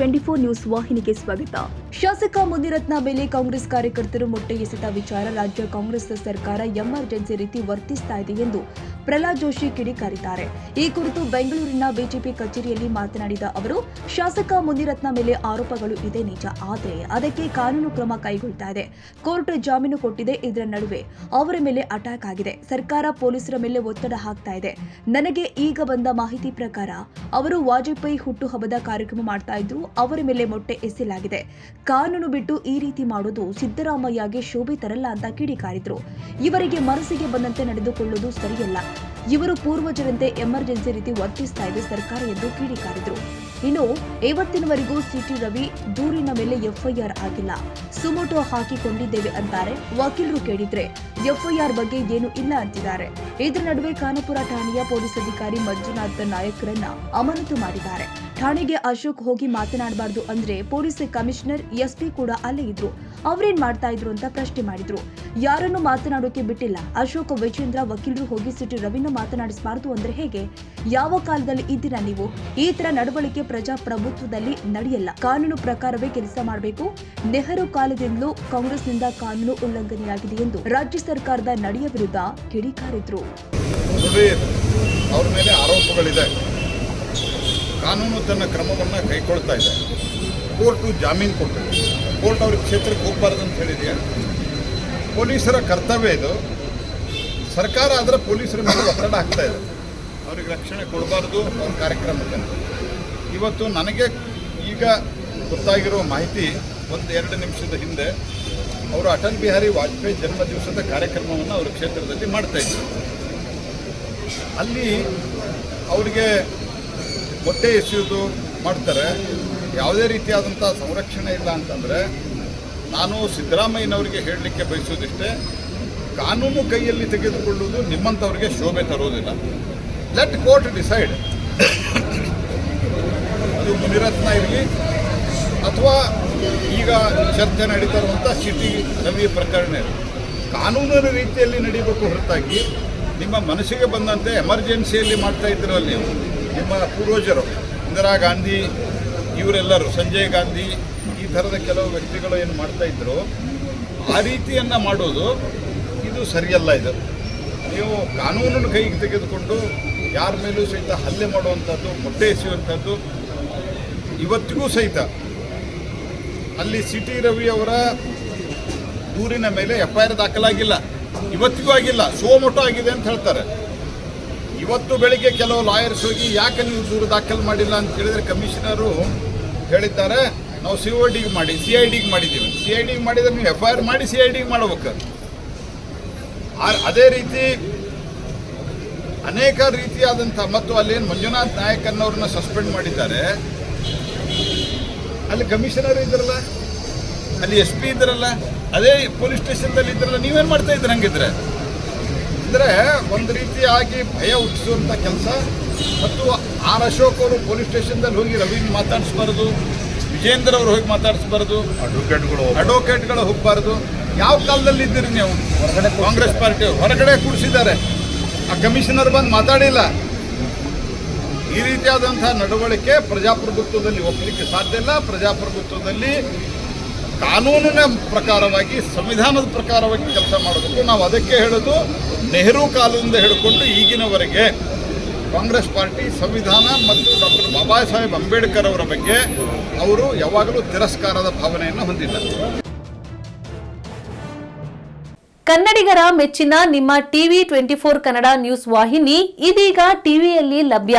TV twenty four news ವಾಹಿನಿಗೆ ಸ್ವಾಗತ. ಶಾಸಕ ಮುನಿರತ್ನ ಮೇಲೆ ಕಾಂಗ್ರೆಸ್ ಕಾರ್ಯಕರ್ತರು ಮೊಟ್ಟೆ ಎಸೆದ ವಿಚಾರ. ರಾಜ್ಯ ಕಾಂಗ್ರೆಸ್ ಸರ್ಕಾರ ಎಮರ್ಜೆನ್ಸಿ ರೀತಿ ವರ್ತಿಸ್ತಾ ಇದೆ ಎಂದು ಪ್ರಹ್ಲಾದ್ ಜೋಶಿ ಕಿಡಿಕಾರಿದ್ದಾರೆ. ಈ ಕುರಿತು ಬೆಂಗಳೂರಿನ ಬಿಜೆಪಿ ಕಚೇರಿಯಲ್ಲಿ ಮಾತನಾಡಿದ ಅವರು, ಶಾಸಕ ಮುನಿರತ್ನ ಮೇಲೆ ಆರೋಪಗಳು ಇದೆ ನಿಜ, ಆದರೆ ಅದಕ್ಕೆ ಕಾನೂನು ಕ್ರಮ ಕೈಗೊಳ್ತಾ ಇದೆ. ಕೋರ್ಟ್ ಜಾಮೀನು ಕೊಟ್ಟಿದೆ, ಇದರ ನಡುವೆ ಅವರ ಮೇಲೆ ಅಟ್ಯಾಕ್ ಆಗಿದೆ. ಸರ್ಕಾರ ಪೊಲೀಸರ ಮೇಲೆ ಒತ್ತಡ ಹಾಕ್ತಾ ಇದೆ. ನನಗೆ ಈಗ ಬಂದ ಮಾಹಿತಿ ಪ್ರಕಾರ, ಅವರು ವಾಜಪೇಯಿ ಹುಟ್ಟುಹಬ್ಬದ ಕಾರ್ಯಕ್ರಮ ಮಾಡ್ತಾ ಇದ್ರು. ಅವರ ಮೇಲೆ ಮೊಟ್ಟೆ ಎಸೆಯಲಾಗಿದೆ. ಕಾನೂನು ಬಿಟ್ಟು ಈ ರೀತಿ ಮಾಡೋದು ಸಿದ್ದರಾಮಯ್ಯಗೆ ಶೋಭೆ ತರಲ್ಲ ಅಂತ ಕಿಡಿಕಾರಿದ್ರು. ಇವರಿಗೆ ಮನಸ್ಸಿಗೆ ಬಂದಂತೆ ನಡೆದುಕೊಳ್ಳುವುದು ಸರಿಯಲ್ಲ. ಇವರು ಪೂರ್ವಜರಂತೆ ಎಮರ್ಜೆನ್ಸಿ ರೀತಿ ವರ್ತಿಸ್ತಾ ಇದೆ ಸರ್ಕಾರ ಎಂದು ಕಿಡಿಕಾರಿದ್ರು. ಇನ್ನು ಇವತ್ತಿನವರೆಗೂ ಸಿಟಿ ರವಿ ದೂರಿನ ಮೇಲೆ ಎಫ್ಐಆರ್ ಆಗಿಲ್ಲ. ಸುಮೋಟೋ ಹಾಕಿಕೊಂಡಿದ್ದೇವೆ ಅಂತಾರೆ. ವಕೀಲರು ಕೇಳಿದ್ರೆ ಎಫ್ಐಆರ್ ಬಗ್ಗೆ ಏನು ಇಲ್ಲ ಅಂತಿದ್ದಾರೆ. ಇದರ ನಡುವೆ ಖಾನಪುರ ಠಾಣೆಯ ಪೊಲೀಸ್ ಅಧಿಕಾರಿ ಮಂಜುನಾಥ ನಾಯಕರನ್ನ ಅಮಾನತು ಮಾಡಿದ್ದಾರೆ. ಠಾಣೆಗೆ ಅಶೋಕ್ ಹೋಗಿ ಮಾತನಾಡಬಾರ್ದು ಅಂದ್ರೆ ಪೊಲೀಸ್ ಕಮಿಷನರ್ ಎಸ್ಪಿ ಕೂಡ ಅಲ್ಲೇ ಇದ್ರು. ಅವ್ರೇನ್ ಮಾಡ್ತಾ ಇದ್ರು ಅಂತ ಪ್ರಶ್ನೆ ಮಾಡಿದ್ರು. ಯಾರನ್ನು ಮಾತನಾಡೋಕೆ ಬಿಟ್ಟಿಲ್ಲ. ಅಶೋಕ್, ವಿಜೇಂದ್ರ, ವಕೀಲರು ಹೋಗಿ ಸಿಟಿ ರವಿನ ಮಾತನಾಡಿಸಬಾರ್ದು ಅಂದ್ರೆ ಹೇಗೆ? ಯಾವ ಕಾಲದಲ್ಲಿ ಇದ್ದೀರಾ ನೀವು? ಈ ತರ ನಡವಳಿಕೆ ಪ್ರಜಾಪ್ರಭುತ್ವದಲ್ಲಿ ನಡೆಯಲ್ಲ. ಕಾನೂನು ಪ್ರಕಾರವೇ ಕೆಲಸ ಮಾಡಬೇಕು. ನೆಹರು ಕಾಲದಿಂದಲೂ ಕಾಂಗ್ರೆಸ್ನಿಂದ ಕಾನೂನು ಉಲ್ಲಂಘನೆಯಾಗಿದೆ ಎಂದು ರಾಜ್ಯ ಸರ್ಕಾರದ ನಡೆಯ ವಿರುದ್ಧ ಕಿಡಿಕಾರಿದ್ರು. ನೋಡಿ ಅವ್ರ ಮೇಲೆ ಆರೋಪಗಳಿದೆ. ಕಾನೂನು ತನ್ನ ಕ್ರಮವನ್ನು ಕೈಗೊಳ್ತಾ ಇದೆ. ಕೋರ್ಟು ಜಾಮೀನು ಕೊಟ್ಟು ಕೋರ್ಟ್ ಅವ್ರಿಗೆ ಕ್ಷೇತ್ರಕ್ಕೆ ಹೋಗ್ಬಾರ್ದು ಅಂತ ಹೇಳಿದೆಯಾ? ಪೊಲೀಸರ ಕರ್ತವ್ಯ ಇದು. ಸರ್ಕಾರ ಆದರೆ ಪೊಲೀಸರ ಮೇಲೆ ಒತ್ತಡ ಆಗ್ತಾ ಇದೆ. ಅವ್ರಿಗೆ ರಕ್ಷಣೆ ಕೊಡಬಾರ್ದು ಅವ್ರ ಕಾರ್ಯಕ್ರಮಕ್ಕೆ. ಇವತ್ತು ನನಗೆ ಈಗ ಗೊತ್ತಾಗಿರೋ ಮಾಹಿತಿ ಒಂದು ಎರಡು ನಿಮಿಷದ ಹಿಂದೆ ಅವರು ಅಟಲ್ ಬಿಹಾರಿ ವಾಜಪೇಯಿ ಜನ್ಮ ದಿವಸದ ಕಾರ್ಯಕ್ರಮವನ್ನು ಅವರು ಕ್ಷೇತ್ರದಲ್ಲಿ ಮಾಡ್ತಾ ಇದ್ರು. ಅಲ್ಲಿ ಅವರಿಗೆ ಮೊಟ್ಟೆ ಎಸೆಯೋದು ಮಾಡ್ತಾರೆ. ಯಾವುದೇ ರೀತಿಯಾದಂಥ ಸಂರಕ್ಷಣೆ ಇಲ್ಲ ಅಂತಂದರೆ ನಾನು ಸಿದ್ದರಾಮಯ್ಯನವರಿಗೆ ಹೇಳಲಿಕ್ಕೆ ಬಯಸೋದಿಷ್ಟೇ ಕಾನೂನು ಕೈಯಲ್ಲಿ ತೆಗೆದುಕೊಳ್ಳುವುದು ನಿಮ್ಮಂಥವ್ರಿಗೆ ಶೋಭೆ ತರೋದಿಲ್ಲ. ಲೆಟ್ ಕೋರ್ಟ್ ಡಿಸೈಡ್ ಅದು ಮುನಿರತ್ನ ಇರಲಿ, ಅಥವಾ ಈಗ ಚರ್ಚೆ ನಡೀತಾ ಇರುವಂಥ ಸಿಟಿ ರವಿ ಪ್ರಕರಣ. ಕಾನೂನಿನ ರೀತಿಯಲ್ಲಿ ನಡೀಬೇಕು ಹೊರತಾಗಿ ನಿಮ್ಮ ಮನಸ್ಸಿಗೆ ಬಂದಂತೆ ಎಮರ್ಜೆನ್ಸಿಯಲ್ಲಿ ಮಾಡ್ತಾ ಇದ್ದಿರಲ್ಲ ನೀವು. ನಿಮ್ಮ ಪೂರ್ವಜರು, ಇಂದಿರಾ ಗಾಂಧಿ, ಇವರೆಲ್ಲರೂ, ಸಂಜಯ್ ಗಾಂಧಿ, ಈ ಥರದ ಕೆಲವು ವ್ಯಕ್ತಿಗಳು ಏನು ಮಾಡ್ತಾ ಇದ್ರು, ಆ ರೀತಿಯನ್ನು ಮಾಡೋದು ಇದು ಸರಿಯಲ್ಲ ಇದು. ನೀವು ಕಾನೂನನ್ನು ಕೈಗೆ ತೆಗೆದುಕೊಂಡು ಯಾರ ಮೇಲೂ ಸಹಿತ ಹಲ್ಲೆ ಮಾಡುವಂಥದ್ದು, ಮೊಟ್ಟೆ ಎಸೆಯುವಂಥದ್ದು, ಇವತ್ತಿಗೂ ಸಹಿತ ಅಲ್ಲಿ ಸಿ ಟಿ ರವಿ ಅವರ ದೂರಿನ ಮೇಲೆ ಎಫ್ ಐ ಆರ್ ದಾಖಲಾಗಿಲ್ಲ. ಇವತ್ತಿಗೂ ಆಗಿಲ್ಲ ಸೋಮೊಟ್ಟು ಆಗಿದೆ ಅಂತ ಹೇಳ್ತಾರೆ. ಇವತ್ತು ಬೆಳಿಗ್ಗೆ ಕೆಲವು ಲಾಯರ್ಸ್ ಹೋಗಿ ಯಾಕೆ ನೀವು ದೂರು ದಾಖಲು ಮಾಡಿಲ್ಲ ಅಂತ ಕೇಳಿದ್ರೆ ಕಮಿಷನರು ಹೇಳಿದ್ದಾರೆ, ನಾವು ಸಿ ಒ ಡಿಗೆ ಮಾಡಿ ಸಿ ಐ ಡಿಗೆ ಮಾಡಿದ್ದೀವಿ. ಸಿ ಐ ಡಿಗೆ ಮಾಡಿದ್ರೆ ನೀವು ಎಫ್ ಐ ಆರ್ ಮಾಡಿ ಸಿ ಐ ಡಿಗೆ ಮಾಡ್ಬೇಕು ಅದೇ ರೀತಿ ಅನೇಕ ರೀತಿಯಾದಂಥ ಮತ್ತು ಅಲ್ಲೇನು ಮಂಜುನಾಥ್ ನಾಯಕ್ ಅನ್ನೋರನ್ನ ಸಸ್ಪೆಂಡ್ ಮಾಡಿದ್ದಾರೆ. ಅಲ್ಲಿ ಕಮಿಷನರ್ ಇದ್ರಲ್ಲ? ಅಲ್ಲಿ ಎಸ್ ಪಿ ಇದ್ರಲ್ಲ ಅದೇ ಪೊಲೀಸ್ ಸ್ಟೇಷನ್ದಲ್ಲಿ ಇದ್ರಲ್ಲ ನೀವೇನು ಮಾಡ್ತಾ ಇದ್ರಿ ಹಂಗಿದ್ರೆ? ಅಂದರೆ ಒಂದು ರೀತಿಯಾಗಿ ಭಯ ಹುಟ್ಟಿಸುವಂಥ ಕೆಲಸ. ಮತ್ತು ಆರ್ ಅಶೋಕ್ ಅವರು ಪೊಲೀಸ್ ಸ್ಟೇಷನ್ದಲ್ಲಿ ಹೋಗಿ ರವೀಂದ್ರ ಮಾತಾಡಿಸ್ಬಾರ್ದು ವಿಜೇಂದ್ರ ಅವರು ಹೋಗಿ ಮಾತಾಡಿಸ್ಬಾರ್ದು ಅಡ್ವೊಕೇಟ್ಗಳು ಅಡ್ವೊಕೇಟ್ಗಳು ಹೋಗಬಾರ್ದು. ಯಾವ ಕಾಲದಲ್ಲಿ ಇದ್ದೀರಿ ನೀವು? ಹೊರಗಡೆ ಕಾಂಗ್ರೆಸ್ ಪಾರ್ಟಿ ಹೊರಗಡೆ ಕೂಡಿಸಿದ್ದಾರೆ ಆ ಕಮಿಷನರ್ ಬಂದು ಮಾತಾಡಿಲ್ಲ. ಈ ರೀತಿಯಾದಂಥ ನಡವಳಿಕೆ ಪ್ರಜಾಪ್ರಭುತ್ವದಲ್ಲಿ ಒಪ್ಪಲಿಕ್ಕೆ ಸಾಧ್ಯ ಇಲ್ಲ. ಪ್ರಜಾಪ್ರಭುತ್ವದಲ್ಲಿ ಕಾನೂನಿನ ಪ್ರಕಾರವಾಗಿ, ಸಂವಿಧಾನದ ಪ್ರಕಾರವಾಗಿ ಕೆಲಸ ಮಾಡಬೇಕು ನಾವು ಅದಕ್ಕೆ ಹೇಳೋದು ನೆಹರು ಕಾಲದಿಂದ ಹಿಡ್ಕೊಂಡು ಈಗಿನವರೆಗೆ ಕಾಂಗ್ರೆಸ್ ಪಾರ್ಟಿ, ಸಂವಿಧಾನ ಮತ್ತು ಡಾಕ್ಟರ್ ಬಾಬಾ ಸಾಹೇಬ್ ಅಂಬೇಡ್ಕರ್ ಅವರ ಬಗ್ಗೆ ಅವರು ಯಾವಾಗಲೂ ತಿರಸ್ಕಾರದ ಭಾವನೆಯನ್ನು ಹೊಂದಿದ್ದಾರೆ ಕನ್ನಡಿಗರ ಮೆಚ್ಚಿನ ನಿಮ್ಮ TV twenty four Kannada news ವಾಹಿನಿ ಇದೀಗ ಟಿವಿಯಲ್ಲಿ ಲಭ್ಯ.